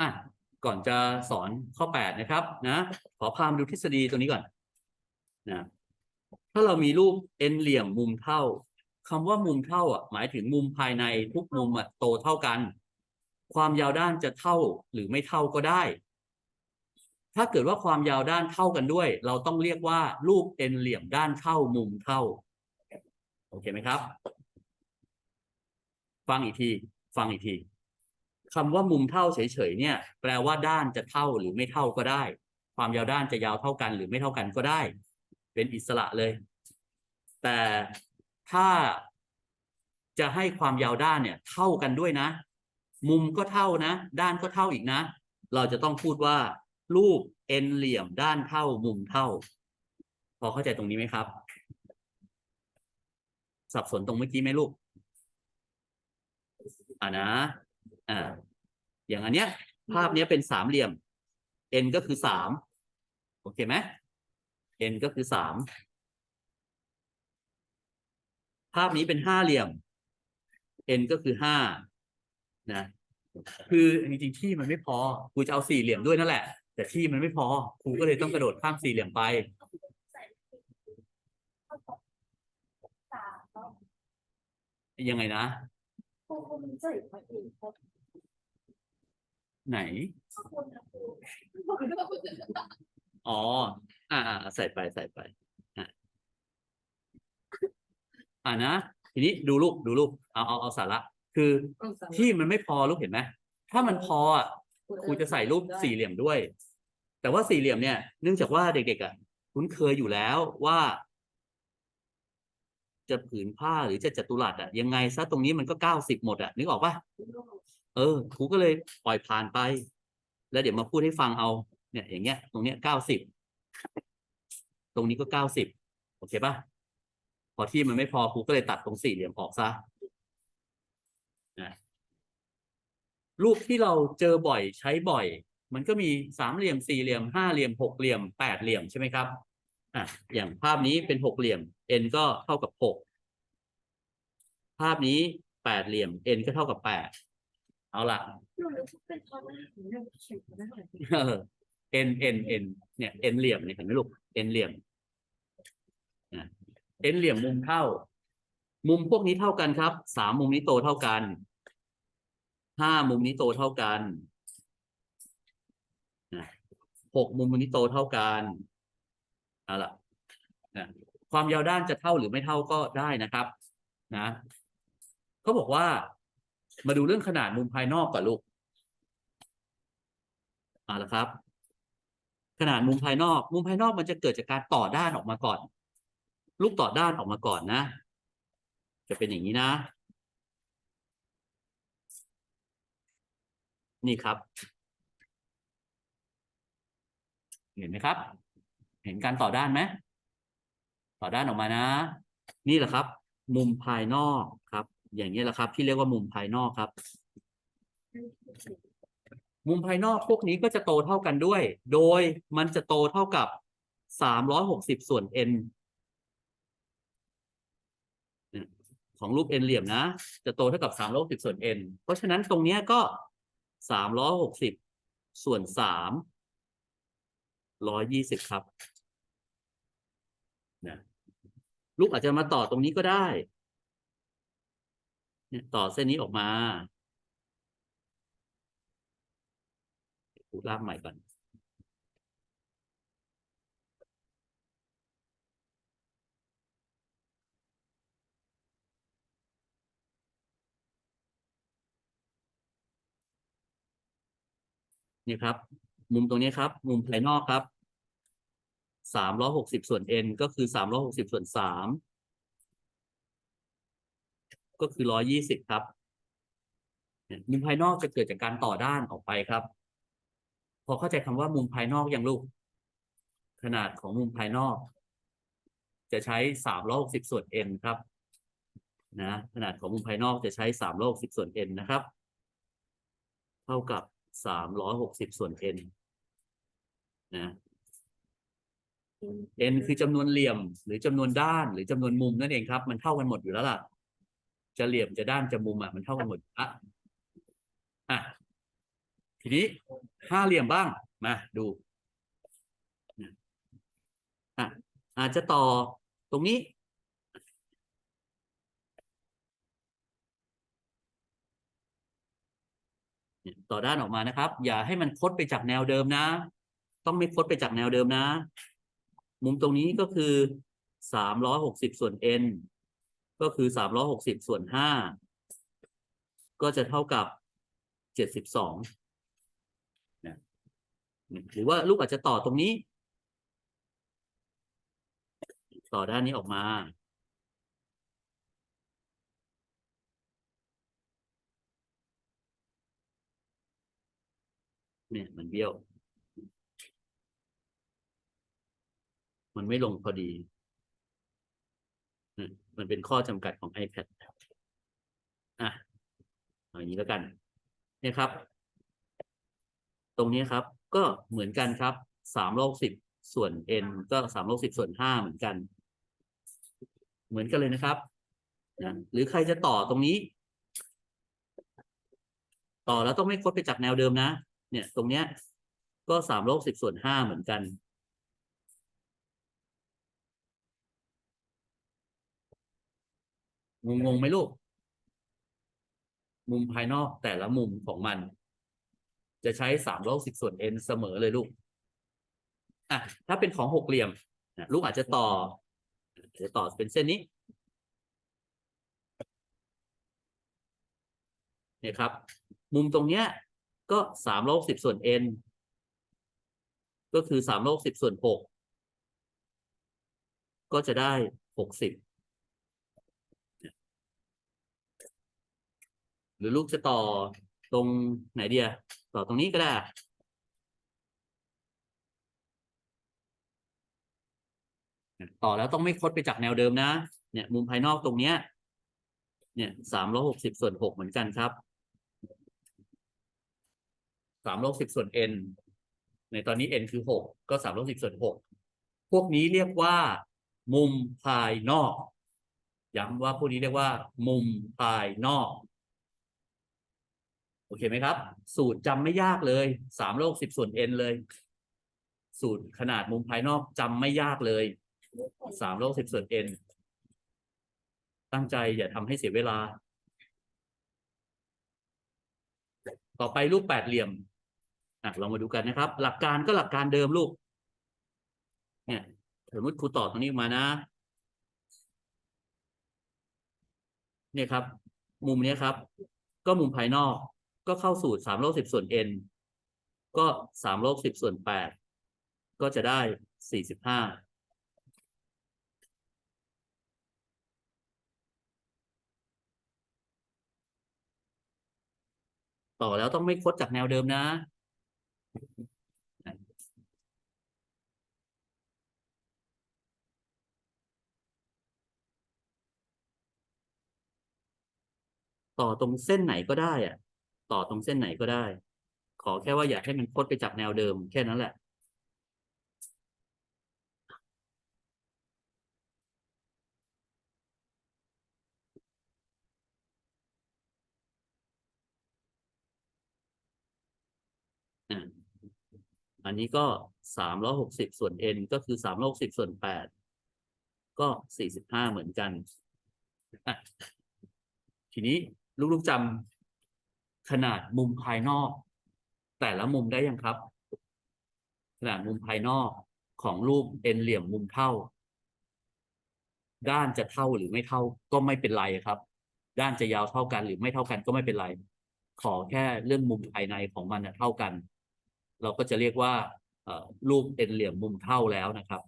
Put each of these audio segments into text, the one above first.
อะก่อนจะสอนข้อแปดนะครับ นะ ขอพามาดูทฤษฎีตัวนี้ก่อนนะถ้าเรามีรูปเอ็นเหลี่ยมมุมเท่าคำว่ามุมเท่าอะหมายถึงมุมภายในทุกมุมอะโตเท่ากัน ความยาวด้านจะเท่าหรือไม่เท่าก็ได้ ถ้าเกิดว่าความยาวด้านเท่ากันด้วย เราต้องเรียกว่ารูปเอ็นเหลี่ยมด้านเท่ามุมเท่า โอเคไหมครับ ฟังอีกที ฟังอีกที คำว่ามุมเท่าเฉยๆเนี่ย แปลว่าด้านจะเท่าหรือไม่เท่าก็ได้ ความยาวด้านจะยาวเท่ากันหรือไม่เท่ากันก็ได้ เป็นอิสระเลย แต่ถ้าจะให้ความยาวด้านเนี่ย เท่ากันด้วยนะ มุมก็เท่านะ ด้านก็เท่าอีกนะ เราจะต้องพูดว่า รูปเอ็นเหลี่ยมด้านเท่ามุมเท่า พอเข้าใจตรงนี้ไหมครับ สับสนตรงเมื่อกี้ไหมลูกอ่านะ อ่า อย่างอันเนี้ย ภาพเนี้ยเป็นสามเหลี่ยม n ก็คือสามโอเคไหม n ก็คือสามภาพนี้เป็นห้าเหลี่ยม n ก็คือห้านะ คือจริงๆที่มันไม่พอครูจะเอาสี่เหลี่ยมด้วยนั่นแหละ แต่ที่มันไม่พอครูก็เลยต้องกระโดดข้ามสี่เหลี่ยมไปยังไงนะ ไหนครูนะครูอ๋ออ่าอ่า ใส่ไปใส่ไป อะอ่านะ ทีนี้ดูลูกดูลูกเอาเอาเอาสาระ คือที่มันไม่พอลูกเห็นไหมถ้ามันพออะครูจะใส่รูปสี่เหลี่ยมด้วย แต่ว่าสี่เหลี่ยมเนี่ย เนื่องจากว่าเด็กๆอะคุ้นเคยอยู่แล้วว่า จะผืนผ้าหรือจะจัตุรัสอะยังไงซะตรงนี้มันก็เก้าสิบหมดอะนึกออกปะ เออครูก็เลยปล่อยผ่านไป แล้วเดี๋ยวมาพูดให้ฟังเอา เนี่ย อย่างเงี้ย ตรงเนี้ยเก้าสิบตรงนี้ก็เก้าสิบโอเคปะพอที่มันไม่พอครูก็เลยตัดตรงสี่เหลี่ยมออกซะนะรูปที่เราเจอบ่อยใช้บ่อย มันก็มีสามเหลี่ยมสี่เหลี่ยมห้าเหลี่ยมหกเหลี่ยมแปดเหลี่ยมใช่ไหมครับอะอย่างภาพนี้เป็นหกเหลี่ยม n ก็เท่ากับหกภาพนี้แปดเหลี่ยม n ก็เท่ากับแปด เอาละหนูนึกว่าเป็นตอนแรกหนูนึกว่ยเออ n n n เนี่ย n เหลี่ยมเนี่ยเห็นไหมลูก n เหลี่ยมนะ n เหลี่ยมมุมเท่า มุมพวกนี้เท่ากันครับสามมุมนี้โตเท่ากันห้ามุมนี้โตเท่ากันหกมุมนี้โตเท่ากันเอาละความยาวด้านจะเท่าหรือไม่เท่าก็ได้นะครับ นะเขาบอกว่า มาดูเรื่องขนาดมุมภายนอกก่อนลูกเอาละครับ ขนาดมุมภายนอก มุมภายนอกมันจะเกิดจากการต่อด้านออกมาก่อน ลูกต่อด้านออกมาก่อนนะ จะเป็นอย่างนี้นะ นี่ครับ เห็นไหมครับ เห็นการต่อด้านไหมต่อด้านออกมานะ นี่แหละครับ มุมภายนอกครับ อย่างนี้แหละครับ ที่เรียกว่ามุมภายนอกครับ มุมภายนอกพวกนี้ก็จะโตเท่ากันด้วย โดยมันจะโตเท่ากับสามร้อยหกสิบส่วน n เนี่ยของรูป n เหลี่ยมนะ จะโตเท่ากับสามร้อยหกสิบส่วน n เพราะฉะนั้นตรงนี้ก็สามร้อยหกสิบส่วนสามร้อยยี่สิบครับนะลูกอาจจะมาต่อตรงนี้ก็ได้ เนี่ยต่อเส้นนี้ออกมากูลากใหม่ก่อน นี่ครับ มุมตรงนี้ครับ มุมภายนอกครับสามร้อยหกสิบส่วน n ก็คือสามร้อยหกสิบส่วนสาม ก็คือร้อยี่สิบครับมุมภายนอกจะเกิดจากการต่อด้านออกไปครับ พอเข้าใจคำว่ามุมภายนอกอยังลูก ขนาดของมุมภายนอก จะใช้สามร้อยหกสิบส่วน n ครับ นะขนาดของมุมภายนอกจะใช้สามร้อยหกสิบส่วน n นะครับ เท่ากับสามร้อยหกสิบส่วน n นะ n คือจำนวนเหลี่ยม หรือจำนวนด้าน หรือจำนวนมุมนั่นเองครับ มันเท่ากันหมดอยู่แล้วล่ะ จะเหลี่ยมจะด้านจะมุมอะมันเท่ากันหมดอะอะทีนี้ห้าเหลี่ยมบ้างมาดูอะอาจจะต่อตรงนี้ ต่อด้านออกมานะครับ อย่าให้มันคดไปจากแนวเดิมนะ ต้องไม่คดไปจากแนวเดิมนะ มุมตรงนี้ก็คือสามร้อยหกสิบส่วน n ก็คือสามร้อยหกสิบส่วนห้าก็จะเท่ากับเจ็ดสิบสองนะหรือว่าลูกอาจจะต่อตรงนี้ ต่อด้านนี้ออกมาเนี่ยมันเบี้ยว มันไม่ลงพอดี มันเป็นข้อจำกัดของ iPad อะเอาอย่างนี้แล้วกัน เนี่ยครับ ตรงนี้ครับ ก็เหมือนกันครับสามลกสิบส่วน n ก็สามลกสิบส่วนห้าเหมือนกัน เหมือนกันเลยนะครับนะหรือใครจะต่อตรงนี้ ต่อแล้วต้องไม่คดไปจากแนวเดิมนะ เนี่ย ตรงเนี้ย ก็สามลกสิบส่วนห้าเหมือนกัน งงงไหมลูก มุมภายนอกแต่ละมุมของมัน จะใช้สามโลกสิบส่วน n เสมอเลยลูกอะถ้าเป็นของหกเหลี่ยมลูกอาจจะต่อจะต่อเป็นเส้นนี้เนี่ยครับ มุมตรงเนี้ย ก็สามโลกสิบส่วน n ก็คือสามโลกสิบส่วนหกก็จะได้หกสิบ หรือลูกจะต่อตรงไหนเดียต่อตรงนี้ก็ได้ ต่อแล้วต้องไม่คดไปจากแนวเดิมนะ เนี่ย มุมภายนอกตรงเนี้ย เนี่ยสามร้อยหกสิบส่วนหกเหมือนกันครับสามลบสิบส่วน n ในตอนนี้ n คือหกก็สามลบสิบส่วนหกพวกนี้เรียกว่า มุมภายนอกย้ำว่าพวกนี้เรียกว่า มุมภายนอก โอเคไหมครับ สูตรจำไม่ยากเลยสามโลกสิบส่วน n เลย สูตรขนาดมุมภายนอกจำไม่ยากเลยสามโลกสิบส่วน n ตั้งใจอย่าทำให้เสียเวลา ต่อไปรูปแปดเหลี่ยมอะเรามาดูกันนะครับ หลักการก็หลักการเดิมลูก เนี่ยสมมติครูต่อตรงนี้มานะ เนี่ยครับ มุมเนี้ยครับ ก็มุมภายนอก ก็เข้าสูตรสามโลกสิบส่วน n ก็สามโลกสิบส่วนแปดก็จะได้สี่สิบห้าต่อแล้วต้องไม่คดจากแนวเดิมนะ ต่อตรงเส้นไหนก็ได้อะ ต่อตรงเส้นไหนก็ได้ ขอแค่ว่าอย่าให้มันคดไปจากแนวเดิม แค่นั้นแหละอันนี้ก็สามร้อยหกสิบส่วน n ก็คือสามร้อยหกสิบส่วนแปดก็สี่สิบห้าเหมือนกัน ทีนี้ลูกๆจำ ขนาดมุมภายนอก แต่ละมุมได้ยังครับ ขนาดมุมภายนอกของรูป n เหลี่ยมมุมเท่า ด้านจะเท่าหรือไม่เท่าก็ไม่เป็นไรครับ ด้านจะยาวเท่ากันหรือไม่เท่ากันก็ไม่เป็นไร ขอแค่เรื่องมุมภายในของมันเท่ากัน เราก็จะเรียกว่าเอ่อรูป n เหลี่ยมมุมเท่าแล้วนะครับ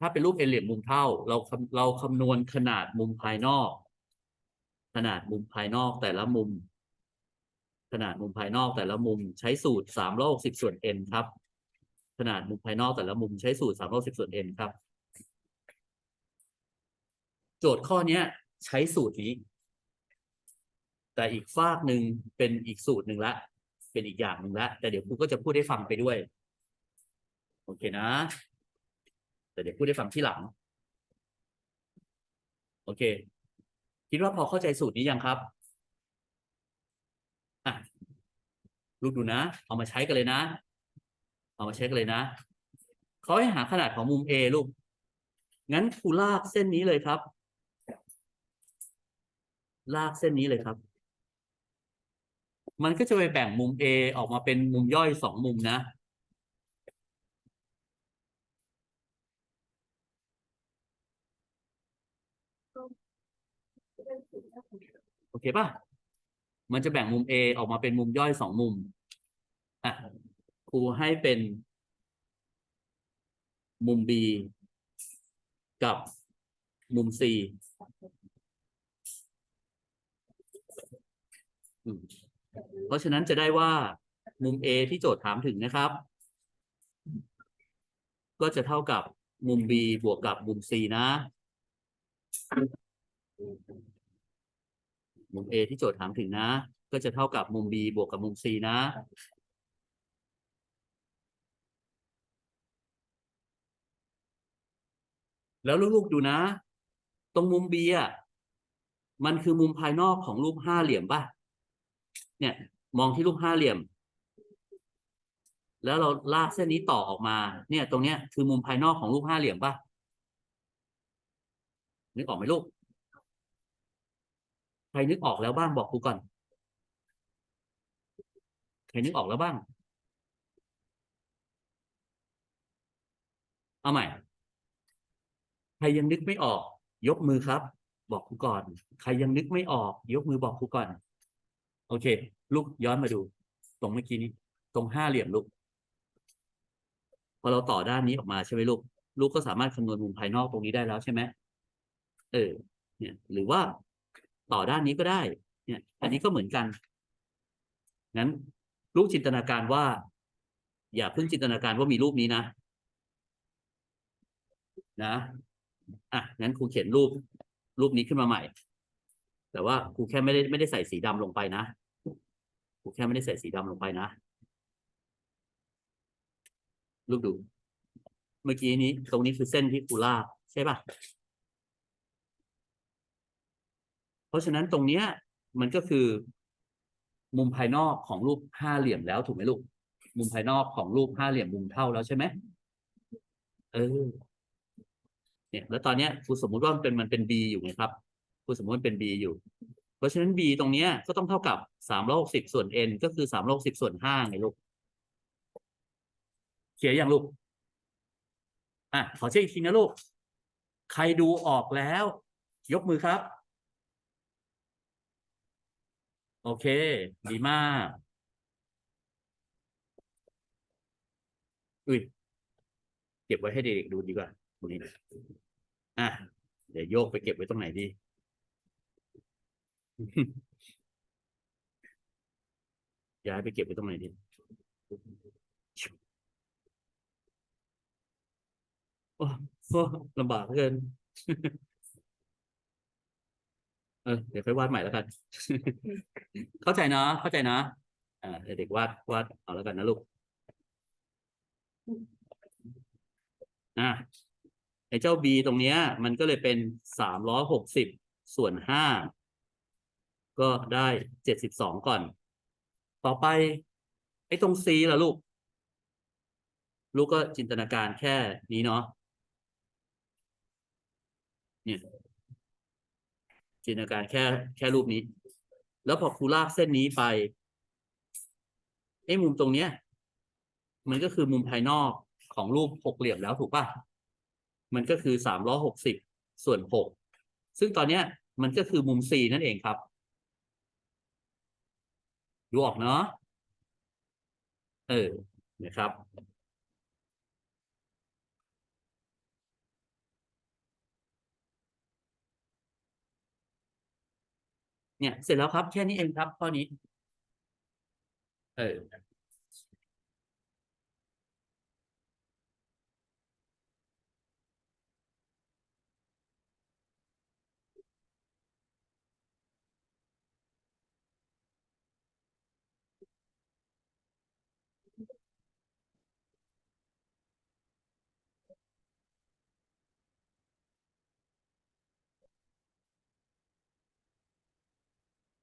ถ้าเป็นรูป n เหลี่ยมมุมเท่า เราเราคำนวณขนาดมุมภายนอก ขนาดมุมภายนอกแต่ละมุม ขนาดมุมภายนอกแต่ละมุมใช้สูตรสามร้อยหกสิบส่วน n ครับ ขนาดมุมภายนอกแต่ละมุมใช้สูตรสามร้อยสิบส่วน n ครับ โจทย์ข้อเนี้ยใช้สูตรนี้ แต่อีกฝากหนึ่งเป็นอีกสูตรหนึ่งละ เป็นอีกอย่างหนึ่งละแต่เดี๋ยวครูก็จะพูดให้ฟังไปด้วย โอเคนะ แต่เดี๋ยวพูดให้ฟังที่หลัง โอเค คิดว่าพอเข้าใจสูตรนี้ยังครับอะลูกดูนะ เอามาใช้กันเลยนะ เอามาใช้กันเลยนะเขาให้หาขนาดของมุม A ลูก งั้นครูลากเส้นนี้เลยครับ ลากเส้นนี้เลยครับ มันก็จะไปแบ่งมุม A ออกมาเป็นมุมย่อยสองมุมนะ อเคป่ะ มันจะแบ่งมุม A ออกมาเป็นมุมย่อยสองมุม อะ ครูให้เป็นมุม B กับมุม C เพราะฉะนั้นจะได้ว่ามุม A ที่โจทย์ถามถึงนะครับ ก็จะเท่ากับมุม B บวกกับมุม C นะ มุม A ที่โจทย์ถามถึงนะ ก็จะเท่ากับมุม B บวกกับมุม C นะ แล้วลูกๆดูนะ ตรงมุม B อะมันคือมุมภายนอกของรูปห้าเหลี่ยมป่ะ เนี่ย มองที่รูปห้าเหลี่ยม แล้วเราลากเส้นนี้ต่อออกมา เนี่ย ตรงเนี้ยคือมุมภายนอกของรูปห้าเหลี่ยมป่ะนึกออกไหมลูก ครนึกออกแล้วบ้างบอกครูก่อน ใครนึกออกแล้วบ้าง เอาใหม่ ใครยังนึกไม่ออก ยกมือครับ บอกครูก่อน ใครยังนึกไม่ออก ยกมือบอกครูก่อน โอเค ลูกย้อนมาดู ตรงเมื่อกี้นี้ ตรงห้าเหลี่ยมลูก พอเราต่อด้านนี้ออกมาใช่ไหมลูก ลูกก็สามารถคำนวณมุมภายนอกตรงนี้ได้แล้วใช่ไหม เออ เนี่ย หรือว่า ต่อด้านนี้ก็ได้ เนี่ย อันนี้ก็เหมือนกัน งั้นลูกจินตนาการว่า อย่าเพิ่งจินตนาการว่ามีรูปนี้นะ นะ อะ งั้นครูเขียนรูป รูปนี้ขึ้นมาใหม่ แต่ว่าครูแค่ไม่ได้ไม่ได้ใส่สีดำลงไปนะ ครูแค่ไม่ได้ใส่สีดำลงไปนะลูกดู เมื่อกี้นี้ ตรงนี้คือเส้นที่ครูลากใช่ป่ะ เพ ราะฉะนั้นตรงเนี้ยมันก็คือ มุมภายนอกของรูปห้าเหลี่ยมแล้วถูกไหมลูก มุมภายนอกของรูปห้าเหลี่ยมมุมเท่าแล้วใช่ไหมเออ เนี่ย แล้วตอนเนี้ยครูสมมุติว่ามันเป็นมันเป็น b อยู่ไงครับครูสมมติมันเป็น b อยู่ เพราะฉะนั้น b ตรงเนี้ยก็ต้องเท่ากับสามร้อยหกสิบส่วน n ก็คือสามร้อยหกสิบส่วนห้าไงลูกเขียนอยังลูก อะ ขอเช็คอีกทีนะลูก ใครดูออกแล้ว ยกมือครับ โอเค ดีมากอุ้ยเก็บไว้ให้เด็กๆดูดีกว่าตรงนี้อะเดี๋ยวโยกไปเก็บไว้ตรงไหนดี ย้ายไปเก็บไว้ตรงไหนดีโอ้โอ้ลำบากเหลือเกิน เออเดี๋ยวค่อยวาดใหม่แล้วกัน เข้าใจนะเข้าใจนะอ่าเดี๋ยวเด็กวาดวาดเอาแล้วกันนะลูกอะไอ้เจ้า b ตรงเนี้ย มันก็เลยเป็นสามร้อยหกสิบส่วนห้าก็ได้เจ็ดสิบสองก่อน ต่อไป ไอ้ตรง c ล่ะลูก ลูกก็จินตนาการแค่นี้เนาะเนี่ย จินตนาการแค่แค่รูปนี้ แล้วพอครูลากเส้นนี้ไปไอ้มุมตรงเนี้ย มันก็คือมุมภายนอกของรูปหกเหลี่ยมแล้วถูกป่ะมันก็คือสามร้อยหกสิบส่วนหกซึ่งตอนเนี้ยมันก็คือมุม C นั่นเองครับดูออกเนาะเออนะครับ เนี่ย เสร็จแล้วครับ แค่นี้เองครับข้อนี้ เออ